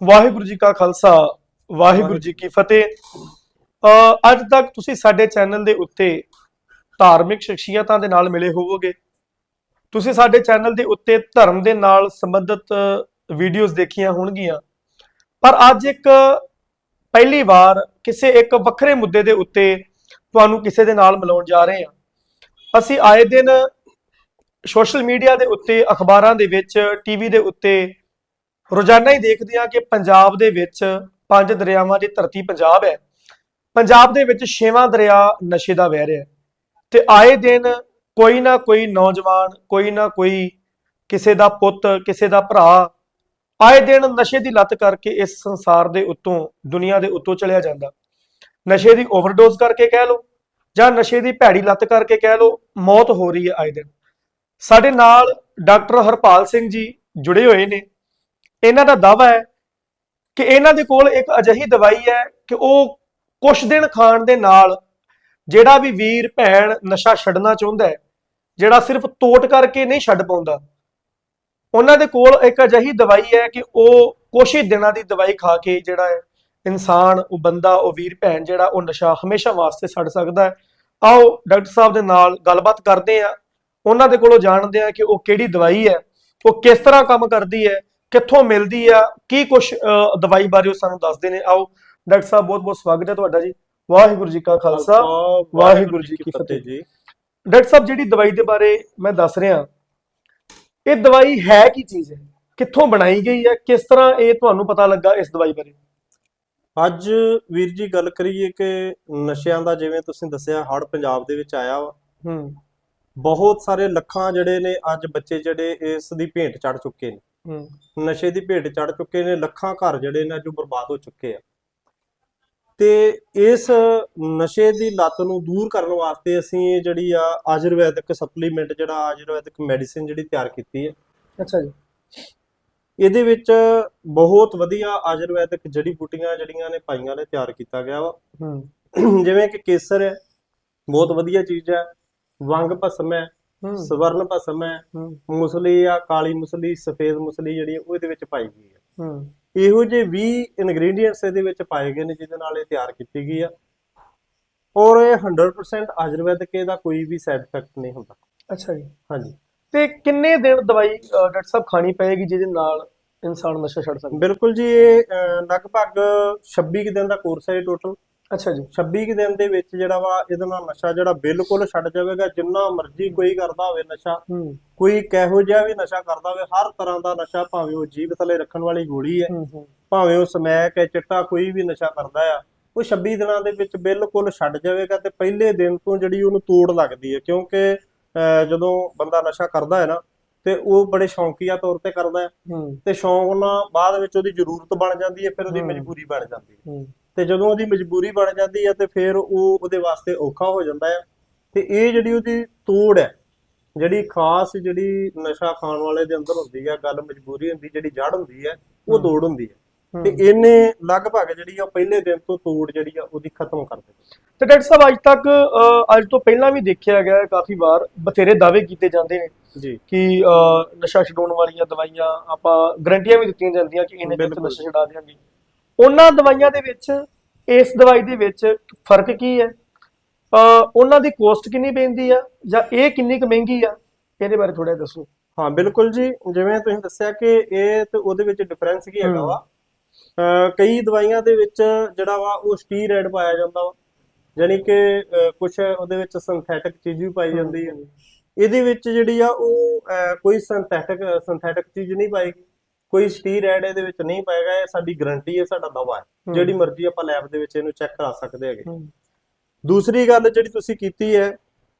ਵਾਹਿਗੁਰੂ ਜੀ ਕਾ ਖਾਲਸਾ, ਵਾਹਿਗੁਰੂ ਜੀ ਕੀ ਫਤਿਹ। ਅੱਜ ਤੱਕ ਤੁਸੀਂ ਸਾਡੇ ਚੈਨਲ ਦੇ ਉੱਤੇ ਧਾਰਮਿਕ ਸ਼ਖਸੀਅਤਾਂ ਦੇ ਨਾਲ ਮਿਲੇ ਹੋਵੋਗੇ। ਤੁਸੀਂ ਸਾਡੇ ਚੈਨਲ ਦੇ ਉੱਤੇ ਧਰਮ ਦੇ ਨਾਲ ਸੰਬੰਧਿਤ ਵੀਡੀਓਜ਼ ਦੇਖੀਆਂ ਹੋਣਗੀਆਂ। ਪਰ ਅੱਜ ਇੱਕ ਪਹਿਲੀ ਵਾਰ ਕਿਸੇ ਇੱਕ ਵੱਖਰੇ ਮੁੱਦੇ ਦੇ ਉੱਤੇ ਤੁਹਾਨੂੰ ਕਿਸੇ ਦੇ ਨਾਲ ਮਿਲਾਉਣ ਜਾ ਰਹੇ ਹਾਂ। ਅਸੀਂ ਆਏ ਦਿਨ ਸੋਸ਼ਲ ਮੀਡੀਆ ਦੇ ਉੱਤੇ, ਅਖਬਾਰਾਂ ਦੇ ਵਿੱਚ, ਟੀਵੀ ਦੇ ਉੱਤੇ ਰੋਜ਼ਾਨਾ ਹੀ ਦੇਖਦੇ ਹਾਂ ਕਿ ਪੰਜਾਬ ਦੇ ਵਿੱਚ ਪੰਜ ਦਰਿਆਵਾਂ ਦੀ ਧਰਤੀ ਪੰਜਾਬ ਹੈ। ਪੰਜਾਬ ਦੇ ਵਿੱਚ ਛੇਵਾਂ ਦਰਿਆ ਨਸ਼ੇ ਦਾ ਵਹਿ ਰਿਹਾ ਹੈ ਤੇ ਆਏ ਦਿਨ ਕੋਈ ਨਾ ਕੋਈ ਨੌਜਵਾਨ, ਕੋਈ ਨਾ ਕੋਈ ਕਿਸੇ ਦਾ ਪੁੱਤ, ਕਿਸੇ ਦਾ ਭਰਾ ਆਏ ਦਿਨ ਨਸ਼ੇ ਦੀ ਲੱਤ ਕਰਕੇ ਇਸ ਸੰਸਾਰ ਦੇ ਉੱਤੋਂ, ਦੁਨੀਆ ਦੇ ਉੱਤੋਂ ਚਲਿਆ ਜਾਂਦਾ। ਨਸ਼ੇ ਦੀ ਓਵਰਡੋਜ਼ ਕਰਕੇ ਕਹਿ ਲਓ ਜਾਂ ਨਸ਼ੇ ਦੀ ਭੈੜੀ ਲੱਤ ਕਰਕੇ ਕਹਿ ਲਓ, ਮੌਤ ਹੋ ਰਹੀ ਹੈ ਆਏ ਦਿਨ। ਸਾਡੇ ਨਾਲ ਡਾਕਟਰ ਹਰਪਾਲ ਸਿੰਘ ਜੀ ਜੁੜੇ ਹੋਏ ਨੇ। ਇਹਨਾਂ ਦਾ ਦਾਵਾ ਹੈ ਕਿ ਇਹਨਾਂ ਦੇ ਕੋਲ ਇੱਕ ਅਜਿਹੀ ਦਵਾਈ ਹੈ ਕਿ ਉਹ ਕੁਝ ਦਿਨ ਖਾਣ ਦੇ ਨਾਲ ਜਿਹੜਾ ਵੀ ਵੀਰ, ਭੈਣ ਨਸ਼ਾ ਛੱਡਣਾ ਚਾਹੁੰਦਾ ਹੈ, ਜਿਹੜਾ ਸਿਰਫ ਤੋਟ ਕਰਕੇ ਨਹੀਂ ਛੱਡ ਪਾਉਂਦਾ, ਉਹਨਾਂ ਦੇ ਕੋਲ ਇੱਕ ਅਜਿਹੀ ਦਵਾਈ ਹੈ ਕਿ ਉਹ ਕੁਛ ਹੀ ਦਿਨਾਂ ਦੀ ਦਵਾਈ ਖਾ ਕੇ ਜਿਹੜਾ ਹੈ, ਇਨਸਾਨ, ਉਹ ਬੰਦਾ, ਉਹ ਵੀਰ, ਭੈਣ ਜਿਹੜਾ, ਉਹ ਨਸ਼ਾ ਹਮੇਸ਼ਾ ਵਾਸਤੇ ਛੱਡ ਸਕਦਾ ਹੈ। ਆਓ ਡਾਕਟਰ ਸਾਹਿਬ ਦੇ ਨਾਲ ਗੱਲਬਾਤ ਕਰਦੇ ਆ ਉਹਨਾਂ ਦੇ ਕੋਲੋਂ ਜਾਣਦੇ ਆ ਕਿ ਉਹ ਕਿਹੜੀ ਦਵਾਈ ਹੈ, ਉਹ ਕਿਸ ਤਰ੍ਹਾਂ ਕੰਮ ਕਰਦੀ ਹੈ ਕਿੱਥੋਂ ਮਿਲਦੀ ਆ ਕੀ ਕੁਛ ਦਵਾਈ ਬਾਰੇ ਉਹ ਸਾਨੂੰ ਦੱਸਦੇ ਨੇ। ਆਓ ਡਾਕਟਰ ਸਾਹਿਬ ਬਹੁਤ ਬਹੁਤ ਸਵਾਗਤ ਹੈ ਤੁਹਾਡਾ ਜੀ। ਵਾਹਿਗੁਰੂ ਜੀ ਕਾ ਖਾਲਸਾ ਵਾਹਿਗੁਰੂ ਜੀ ਕੀ ਫਤਿਹ। ਜੀ। ਡਾਕਟਰ ਸਾਹਿਬ ਜਿਹੜੀ ਦਵਾਈ ਦੇ ਬਾਰੇ ਮੈਂ ਦੱਸ ਰਿਹਾ ਇਹ ਦਵਾਈ ਹੈ ਕੀ ਚੀਜ਼? ਹੈ ਕਿੱਥੋਂ ਬਣਾਈ ਗਈ ਹੈ? ਕਿਸ ਤਰ੍ਹਾਂ ਇਹ ਤੁਹਾਨੂੰ ਪਤਾ ਲੱਗਾ ਇਸ ਦਵਾਈ ਬਾਰੇ? ਅੱਜ ਵੀਰ ਜੀ ਗੱਲ ਕਰੀਏ ਕਿ ਨਸ਼ਿਆਂ ਦਾ ਜਿਵੇਂ ਤੁਸੀਂ ਦੱਸਿਆ ਹੜ ਪੰਜਾਬ ਦੇ ਵਿੱਚ ਆਇਆ ਵਾ। ਹੂੰ। ਬਹੁਤ ਸਾਰੇ ਲੱਖਾਂ ਜਿਹੜੇ ਨੇ ਅੱਜ ਬੱਚੇ ਜਿਹੜੇ ਇਸ ਦੀ ਭੇਂਟ ਚੜ ਚੁੱਕੇ ਨੇ। ਨਸ਼ੇ ਦੀ ਭੇਟ ਚੜ ਚੁੱਕੇ ਨੇ ਲੱਖਾਂ ਘਰ ਜਿਹੜੇ ਨੇ ਜੋ ਬਰਬਾਦ ਹੋ ਚੁੱਕੇ ਆ। ਤੇ ਇਸ ਨਸ਼ੇ ਦੀ ਲੱਤ ਨੂੰ ਦੂਰ ਕਰਨ ਵਾਸਤੇ ਅਸੀਂ ਇਹ ਜਿਹੜੀ ਆ ਆਯੁਰਵੈਦਿਕ ਸਪਲੀਮੈਂਟ ਜਿਹੜਾ ਆਯੁਰਵੈਦਿਕ ਮੈਡੀਸਿਨ ਜਿਹੜੀ ਤਿਆਰ ਕੀਤੀ ਹੈ ਅੱਛਾ ਜੀ। ਇਹਦੇ ਵਿੱਚ ਬਹੁਤ ਵਧੀਆ ਆਯੁਰਵੈਦਿਕ ਜੜੀ ਬੂਟੀਆਂ ਜਿਹੜੀਆਂ ਨੇ ਪਾਈਆਂ ਨੇ ਤਿਆਰ ਕੀਤਾ ਗਿਆ ਵਾ। ਹੂੰ। ਜਿਵੇਂ ਕਿ ਕੇਸਰ ਹੈ ਬਹੁਤ ਵਧੀਆ ਚੀਜ਼ ਹੈ। ਵੰਗ ਭਸਮ ਹੂੰ ਸਵਰਨ ਭਸਮ ਹੈ ਮੁਸਲੀ ਆ ਕਾਲੀ ਮੁਸਲੀ ਸਫੇਦ ਮੁਸਲੀ ਜਿਹੜੀ ਉਹ ਇਹਦੇ ਵਿੱਚ ਪਾਈ ਗਈ ਹੈ। ਇਹੋ ਜਿਹੇ 20 ਇਨਗਰੀਡੀਅੰਟਸ ਇਹਦੇ ਵਿੱਚ ਪਾਏ ਗਏ ਨੇ ਜਿਹਦੇ ਨਾਲ ਇਹ ਤਿਆਰ ਕੀਤੀ ਗਈ ਆ। ਔਰ ਇਹ 100% ਆਯੁਰਵੈਦਿਕ ਇਹਦਾ ਕੋਈ ਵੀ ਸਾਈਡ ਇਫੈਕਟ ਨਹੀਂ ਹੁੰਦਾ। ਅੱਛਾ ਜੀ। ਹਾਂਜੀ। ਤੇ ਕਿੰਨੇ ਦਿਨ ਦਵਾਈ ਡਾਕਟਰ ਸਾਹਿਬ ਖਾਣੀ ਪਏਗੀ ਜਿਹਦੇ ਨਾਲ ਇਨਸਾਨ ਨਸ਼ਾ ਛੱਡ ਸਕਦਾ? ਬਿਲਕੁਲ ਜੀ ਇਹ ਲਗਭਗ 26 ਕੁ ਦਿਨ ਦਾ ਕੋਰਸ ਹੈ ਇਹ ਟੋਟਲ ਅੱਛਾ ਜੀ। 26 ਕੁ ਦਿਨ ਦੇ ਵਿੱਚ ਜਿਹੜਾ ਵਾ ਇਹਦੇ ਨਾਲ ਨਸ਼ਾ ਜਿਹੜਾ ਬਿਲਕੁਲ ਛੱਡ ਜਾਵੇਗਾ। ਜਿੰਨਾ ਮਰਜ਼ੀ ਕੋਈ ਕਰਦਾ ਹੋਵੇ ਨਸ਼ਾ ਕੋਈ ਕਿਹੋ ਜਿਹਾ ਵੀ ਨਸ਼ਾ ਕਰਦਾ ਹੋਵੇ ਹਰ ਤਰ੍ਹਾਂ ਦਾ ਨਸ਼ਾ ਭਾਵੇਂ ਉਹ ਜੀਭ ਥੱਲੇ ਰੱਖਣ ਵਾਲੀ ਗੋਲੀ ਹੈ ਭਾਵੇਂ ਉਹ ਸਮੈਕ ਹੈ ਚਿੱਟਾ ਕੋਈ ਵੀ ਨਸ਼ਾ ਕਰਦਾ ਆ ਉਹ 26 ਦਿਨਾਂ ਦੇ ਵਿੱਚ ਬਿਲਕੁਲ ਛੱਡ ਜਾਵੇਗਾ ਤੇ ਪਹਿਲੇ ਦਿਨ ਤੋਂ ਜਿਹੜੀ ਉਹਨੂੰ ਤੋੜ ਲੱਗਦੀ ਹੈ। ਕਿਉਂਕਿ ਜਦੋਂ ਬੰਦਾ ਨਸ਼ਾ ਕਰਦਾ ਹੈ ਨਾ ਤੇ ਉਹ ਬੜੇ ਸ਼ੌਂਕੀਆ ਤੌਰ ਤੇ ਕਰਦਾ ਹੈ ਤੇ ਸ਼ੌਂਕ ਨਾਲ ਬਾਅਦ ਵਿੱਚ ਉਹਦੀ ਜ਼ਰੂਰਤ ਬਣ ਜਾਂਦੀ ਹੈ ਫਿਰ ਉਹਦੀ। ਮਜਬੂਰੀ ਬਣ ਜਾਂਦੀ ਹੂੰ। ਤੇ ਜਦੋਂ ਉਹਦੀ ਮਜਬੂਰੀ ਬਣ ਜਾਂਦੀ ਹੈ ਤੇ ਫਿਰ ਉਹ ਉਹਦੇ ਵਾਸਤੇ ਔਖਾ ਹੋ ਜਾਂਦਾ ਹੈ ਤੇ ਇਹ ਜਿਹੜੀ ਉਹਦੀ ਤੋੜ ਹੈ ਜਿਹੜੀ ਖਾਸ ਜਿਹੜੀ ਨਸ਼ਾ ਖਾਣ ਵਾਲੇ ਦੇ ਅੰਦਰ ਹੁੰਦੀ ਹੈ ਗੱਲ ਮਜਬੂਰੀ ਹੁੰਦੀ ਜਿਹੜੀ ਜੜ ਹੁੰਦੀ ਹੈ ਉਹ। ਤੋੜ ਹੁੰਦੀ ਹੈ ਤੇ। ਇਹਨੇ ਲਗਭਗ ਜਿਹੜੀ ਆ ਪਹਿਲੇ ਦਿਨ ਤੋਂ ਤੋੜ ਜਿਹੜੀ ਆ ਉਹਦੀ ਖਤਮ ਕਰ ਦਿੱਤੀ ਤੇ ਡਾਕਟਰ ਸਾਹਿਬ ਅੱਜ ਤੱਕ ਅੱਜ ਤੋਂ ਪਹਿਲਾਂ ਵੀ ਦੇਖਿਆ ਗਿਆ ਕਾਫੀ ਵਾਰ ਬਥੇਰੇ ਦਾਅਵੇ ਕੀਤੇ ਜਾਂਦੇ ਨੇ ਜੀ ਕਿ ਨਸ਼ਾ ਛਡਾਉਣ ਵਾਲੀਆਂ ਦਵਾਈਆਂ ਆਪਾਂ ਗਰੰਟੀਆਂ ਵੀ ਦਿੱਤੀਆਂ ਜਾਂਦੀਆਂ ਕਿ ਇਹਨੇ। ਨਸ਼ਾ ਛਡਾ ਦਿਆਂਗੇ ਉਹਨਾਂ ਦਵਾਈਆਂ ਦੇ ਵਿੱਚ ਇਸ ਦਵਾਈ ਦੇ ਵਿੱਚ ਫ਼ਰਕ ਕੀ ਹੈ? ਉਹਨਾਂ ਦੀ ਕੋਸਟ ਕਿੰਨੀ ਪੈਂਦੀ ਆ ਜਾਂ ਇਹ ਕਿੰਨੀ ਕੁ ਮਹਿੰਗੀ ਆ? ਇਹਦੇ ਬਾਰੇ ਥੋੜਾ ਦੱਸੋ। ਹਾਂ ਬਿਲਕੁਲ ਜੀ। ਜਿਵੇਂ ਤੁਸੀਂ ਦੱਸਿਆ ਕਿ ਇਹ ਤੇ ਉਹਦੇ ਵਿੱਚ ਡਿਫਰੈਂਸ ਕੀ ਹੈਗਾ। ਵਾ? ਕਈ ਦਵਾਈਆਂ ਦੇ ਵਿੱਚ ਜਿਹੜਾ ਵਾ ਉਹ ਸਟੀਰੋਇਡ ਪਾਇਆ ਜਾਂਦਾ ਵਾ। ਯਾਨੀ ਕਿ ਕੁਝ ਉਹਦੇ ਵਿੱਚ ਸਿੰਥੈਟਿਕ ਚੀਜ਼ ਵੀ ਪਾਈ ਜਾਂਦੀ ਹੈ। ਇਹਦੇ ਵਿੱਚ ਜਿਹੜੀ ਆ ਉਹ ਕੋਈ ਸਿੰਥੈਟਿਕ ਸਿੰਥੈਟਿਕ ਚੀਜ਼ ਨਹੀਂ ਪਾਏਗੀ ਕੋਈ ਸਟੀਰੋਇਡ ਇਹਦੇ ਵਿੱਚ ਨਹੀਂ ਪਾਏਗਾ ਇਹ ਸਾਡੀ ਗਾਰੰਟੀ ਹੈ ਸਾਡਾ ਦਾਵਾ ਹੈ। ਜਿਹੜੀ ਮਰਜ਼ੀ ਆਪਾਂ ਲੈਬ ਦੇ ਵਿੱਚ ਇਹਨੂੰ ਚੈੱਕ ਕਰਾ ਸਕਦੇ ਹੈਗੇ। ਦੂਸਰੀ ਗੱਲ ਜਿਹੜੀ ਤੁਸੀਂ ਕੀਤੀ ਹੈ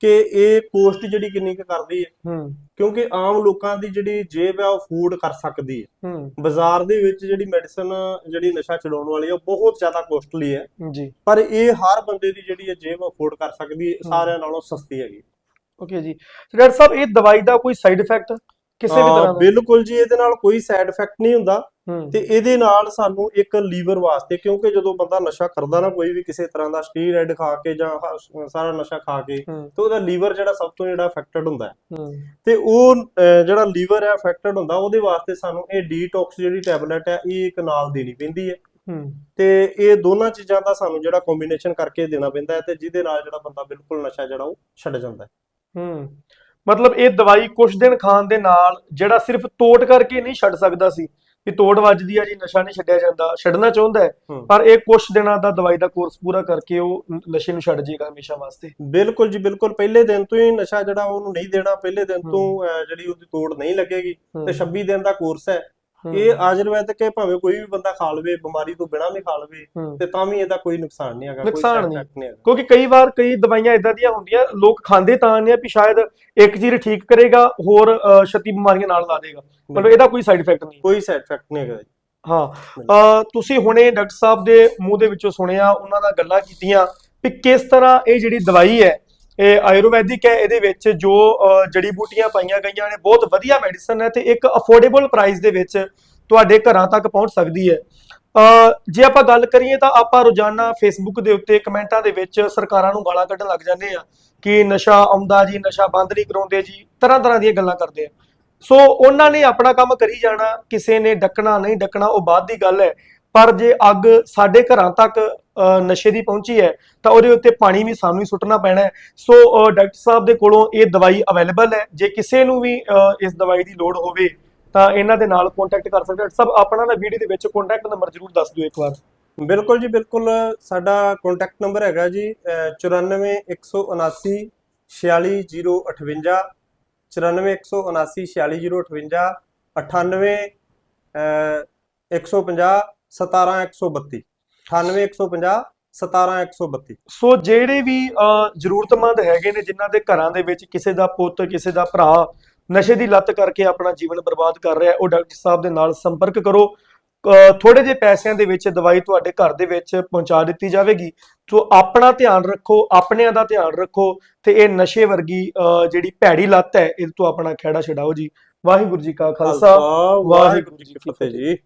ਕਿ ਇਹ ਕੋਸਟ ਜਿਹੜੀ ਕਿੰਨੀ ਕੁ ਕਰਦੀ ਹੈ ਕਿਉਂਕਿ ਆਮ ਲੋਕਾਂ ਦੀ ਜਿਹੜੀ ਜੇਬ ਹੈ ਉਹ ਅਫੋਰਡ ਕਰ ਸਕਦੀ ਹੈ। ਬਾਜ਼ਾਰ ਦੇ ਵਿੱਚ ਜਿਹੜੀ ਮੈਡੀਸਨ ਜਿਹੜੀ ਨਸ਼ਾ ਛਡਾਉਣ ਵਾਲੀ ਹੈ ਉਹ ਬਹੁਤ ਜ਼ਿਆਦਾ ਕੋਸਟਲੀ ਹੈ। ਜੀ। ਪਰ ਇਹ ਹਰ ਬੰਦੇ ਦੀ ਜਿਹੜੀ ਹੈ ਜੇਬ ਅਫੋਰਡ ਕਰ ਸਕਦੀ ਹੈ ਸਾਰਿਆਂ ਨਾਲੋਂ ਸਸਤੀ ਹੈਗੀ। ਓਕੇ ਜੀ। ਡਾਕਟਰ ਸਾਹਿਬ ਇਹ ਦਵਾਈ ਦਾ ਕੋਈ ਸਾਈਡ ਇਫੈਕਟ ਕਿਸੇ ਵੀ ਤਰ੍ਹਾਂ ਦਾ। ਬਿਲਕੁਲ ਜੀ ਇਹਦੇ ਨਾਲ ਕੋਈ ਸਾਈਡ ਇਫੈਕਟ ਨਹੀਂ ਹੁੰਦਾ। ਤੇ ਇਹਦੇ ਨਾਲ ਸਾਨੂੰ ਇੱਕ ਲੀਵਰ ਵਾਸਤੇ ਕਿਉਂਕਿ ਜਦੋਂ ਬੰਦਾ ਨਸ਼ਾ ਕਰਦਾ ਨਾ ਕੋਈ ਵੀ ਕਿਸੇ ਤਰ੍ਹਾਂ ਦਾ ਸਟੀਰੋਇਡ ਖਾ ਕੇ ਜਾਂ ਸਾਰਾ ਨਸ਼ਾ ਖਾ ਕੇ ਤੇ ਉਹਦਾ ਲੀਵਰ ਜਿਹੜਾ ਸਭ ਤੋਂ ਜਿਹੜਾ ਅਫੈਕਟਡ ਹੁੰਦਾ ਤੇ ਉਹ ਜਿਹੜਾ ਲੀਵਰ ਹੈ ਅਫੈਕਟਡ ਹੁੰਦਾ ਉਹਦੇ ਵਾਸਤੇ ਸਾਨੂੰ ਇਹ ਡੀਟੌਕਸ ਜਿਹੜੀ ਟੈਬਲੇਟ ਹੈ ਇਹ ਇੱਕ ਨਾਲ ਦੇਣੀ ਪੈਂਦੀ ਹੈ। ਹੂੰ। ਤੇ ਇਹ ਦੋਨਾਂ ਚੀਜ਼ਾਂ ਦਾ ਸਾਨੂੰ ਜਿਹੜਾ ਕੰਬੀਨੇਸ਼ਨ ਕਰਕੇ ਦੇਣਾ ਪੈਂਦਾ ਹੈ ਤੇ ਜਿਹਦੇ ਨਾਲ ਜਿਹੜਾ ਬੰਦਾ ਬਿਲਕੁਲ ਨਸ਼ਾ ਜਿਹੜਾ ਉਹ ਛੱਡ ਜਾਂਦਾ ਹੈ। ਹੂੰ। ਮਤਲਬ ਇਹ ਦਵਾਈ ਕੁਝ ਦਿਨ ਖਾਣ ਦੇ ਨਾਲ ਜਿਹੜਾ ਸਿਰਫ ਤੋੜ ਕਰਕੇ ਨਹੀਂ ਛੱਡ ਸਕਦਾ ਸੀ ਵੀ ਤੋੜ ਵੱਜਦੀ ਆ ਜੀ ਨਸ਼ਾ ਨਹੀਂ ਛੱਡਿਆ ਜਾਂਦਾ ਛੱਡਣਾ ਚਾਹੁੰਦਾ ਹੈ। ਪਰ ਇਹ ਕੁਝ ਦਿਨਾਂ ਦਾ ਦਵਾਈ ਦਾ ਕੋਰਸ ਪੂਰਾ ਕਰਕੇ ਉਹ ਨਸ਼ੇ ਨੂੰ ਛੱਡ ਜੇਗਾ ਹਮੇਸ਼ਾ ਵਾਸਤੇ ਬਿਲਕੁਲ ਜੀ ਬਿਲਕੁਲ ਪਹਿਲੇ ਦਿਨ ਤੋਂ ਹੀ ਨਸ਼ਾ ਜਿਹੜਾ ਉਹਨੂੰ ਨਹੀਂ ਦੇਣਾ ਪਹਿਲੇ ਦਿਨ। ਤੋਂ ਜਿਹੜੀ ਉਹਦੀ ਤੋੜ ਨਹੀਂ ਲੱਗੇਗੀ ਤੇ 26 ਦਿਨ ਦਾ ਕੋਰਸ ਹੂੰ, ਇਹ ਆਯੁਰਵੈਦਿਕ ਹੈ ਭਾਵੇਂ ਕੋਈ ਵੀ ਬੰਦਾ ਖਾ ਲਵੇ ਬਿਮਾਰੀ ਤੋਂ ਬਿਨਾਂ ਵੀ ਖਾ ਲਵੇ। ਤੇ ਤਾਂ ਵੀ ਇਹਦਾ ਕੋਈ ਨੁਕਸਾਨ ਨਹੀਂ ਹੈਗਾ ਕੋਈ ਨੁਕਸਾਨ ਨਹੀਂ। ਕਿਉਂਕਿ ਕਈ ਵਾਰ ਕਈ ਦਵਾਈਆਂ ਇਦਾਂ ਦੀਆਂ ਹੁੰਦੀਆਂ ਲੋਕ ਖਾਂਦੇ ਤਾਂ ਨੇ ਵੀ ਸ਼ਾਇਦ ਇੱਕ ਚੀਜ਼ ਠੀਕ ਕਰੇਗਾ ਹੋਰ 36 ਬਿਮਾਰੀਆਂ ਨਾਲ ਲਾ ਦੇਗਾ ਮਤਲਬ ਇਹਦਾ ਕੋਈ ਸਾਈਡ ਇਫੈਕਟ ਨਹੀਂ ਕੋਈ ਸਾਈਡ ਇਫੈਕਟ ਨਹੀਂ ਹੈਗਾ। ਹਾਂ ਤੁਸੀਂ ਹੁਣੇ ਡਾਕਟਰ ਸਾਹਿਬ ਦੇ ਮੂੰਹ ਦੇ ਵਿੱਚੋਂ ਸੁਣਿਆ ਉਹਨਾਂ ਨਾਲ ਗੱਲਾਂ ਕੀਤੀਆਂ ਵੀ ਕਿਸ ਤਰ੍ਹਾਂ ਇਹ ਜਿਹੜੀ ਦਵਾਈ ਹੈ ਇਹ ਆਯੁਰਵੈਦਿਕ ਹੈ, ਇਹਦੇ ਵਿੱਚ ਜੋ ਜੜੀ ਬੂਟੀਆਂ ਪਾਈਆਂ ਗਈਆਂ ਨੇ, ਬਹੁਤ ਵਧੀਆ ਮੈਡੀਸਨ ਹੈ ਤੇ ਇੱਕ ਅਫੋਰਡੇਬਲ ਪ੍ਰਾਈਸ ਦੇ ਵਿੱਚ ਤੁਹਾਡੇ ਘਰਾਂ ਤੱਕ ਪਹੁੰਚ ਸਕਦੀ ਹੈ। ਜੇ ਆਪਾਂ ਗੱਲ ਕਰੀਏ ਤਾਂ ਆਪਾਂ ਰੋਜ਼ਾਨਾ ਫੇਸਬੁੱਕ ਦੇ ਉੱਤੇ ਕਮੈਂਟਾਂ ਦੇ ਵਿੱਚ ਸਰਕਾਰਾਂ ਨੂੰ ਗਾਲਾਂ ਕੱਢਣ ਲੱਗ ਜਾਂਦੇ ਆ ਕਿ ਨਸ਼ਾ ਆਉਂਦਾ ਜੀ, ਨਸ਼ਾ ਬੰਦ ਨਹੀਂ ਕਰਾਉਂਦੇ ਜੀ ਤਰ੍ਹਾਂ ਤਰ੍ਹਾਂ ਦੀਆਂ ਗੱਲਾਂ ਕਰਦੇ ਆ ਸੋ ਉਹਨਾਂ ਨੇ ਆਪਣਾ ਕੰਮ ਕਰੀ ਜਾਣਾ, ਕਿਸੇ ਨੇ ਡੱਕਣਾ, ਨਹੀਂ ਡੱਕਣਾ, ਉਹ ਬਾਅਦ ਦੀ ਗੱਲ ਹੈ। ਪਰ ਜੇ ਅੱਗ ਸਾਡੇ ਘਰਾਂ ਤੱਕ ਨਸ਼ੇ ਦੀ ਪਹੁੰਚੀ ਹੈ, ਤਾਂ ਉਹਦੇ ਉੱਤੇ ਪਾਣੀ ਵੀ ਸਾਨੂੰ ਹੀ ਸੁੱਟਣਾ ਪੈਣਾ ਹੈ। ਸੋ ਡਾਕਟਰ ਸਾਹਿਬ ਦੇ ਕੋਲੋਂ ਇਹ ਦਵਾਈ ਅਵੇਲੇਬਲ ਹੈ। ਜੇ ਕਿਸੇ ਨੂੰ ਵੀ ਇਸ ਦਵਾਈ ਦੀ ਲੋੜ ਹੋਵੇ, ਤਾਂ ਇਹਨਾਂ ਦੇ ਨਾਲ ਕੰਟੈਕਟ ਕਰ ਸਕਦੇ ਹੋ। ਡਾਕਟਰ ਸਾਹਿਬ, ਆਪਣਾ ਨਾ ਵੀਡੀਓ ਦੇ ਵਿੱਚ ਕੰਟੈਕਟ ਨੰਬਰ ਜ਼ਰੂਰ ਦੱਸ ਦਿਓ ਇੱਕ ਵਾਰ। ਬਿਲਕੁਲ ਜੀ, ਬਿਲਕੁਲ, ਸਾਡਾ ਕੰਟੈਕਟ ਨੰਬਰ ਹੈਗਾ ਜੀ ਅਹ 94179 46058 94179 46058 98 ਅਹ 150 17132 98150 17132. ਸੋ ਜਿਹੜੇ ਵੀ ਜ਼ਰੂਰਤਮੰਦ ਹੈਗੇ ਨੇ ਜਿਨ੍ਹਾਂ ਦੇ ਘਰਾਂ ਦੇ ਵਿੱਚ ਕਿਸੇ ਦਾ ਪੁੱਤ ਕਿਸੇ ਦਾ ਭਰਾ ਨਸ਼ੇ ਦੀ ਲੱਤ ਕਰਕੇ ਆਪਣਾ ਜੀਵਨ ਬਰਬਾਦ ਕਰ ਰਿਹਾ ਹੈ ਉਹ ਡਾਕਟਰ ਸਾਹਿਬ ਦੇ ਨਾਲ ਸੰਪਰਕ ਕਰੋ। ਥੋੜੇ ਜਿਹੇ ਪੈਸਿਆਂ ਦੇ ਵਿੱਚ ਦਵਾਈ ਤੁਹਾਡੇ ਘਰ ਦੇ ਵਿੱਚ ਪਹੁੰਚਾ ਦਿੱਤੀ ਜਾਵੇਗੀ। ਸੋ ਆਪਣਾ ਧਿਆਨ ਰੱਖੋ ਆਪਣਿਆਂ ਦਾ ਧਿਆਨ ਰੱਖੋ ਤੇ ਇਹ ਨਸ਼ੇ ਵਰਗੀ ਜਿਹੜੀ ਭੈੜੀ ਲੱਤ ਹੈ ਇਹ ਤੋਂ ਆਪਣਾ ਖਹਿੜਾ ਛਡਾਓ ਜੀ। ਵਾਹਿਗੁਰੂ ਜੀ ਕਾ ਖਾਲਸਾ ਵਾਹਿਗੁਰੂ ਜੀ ਕੀ ਫਤਿਹ ਜੀ।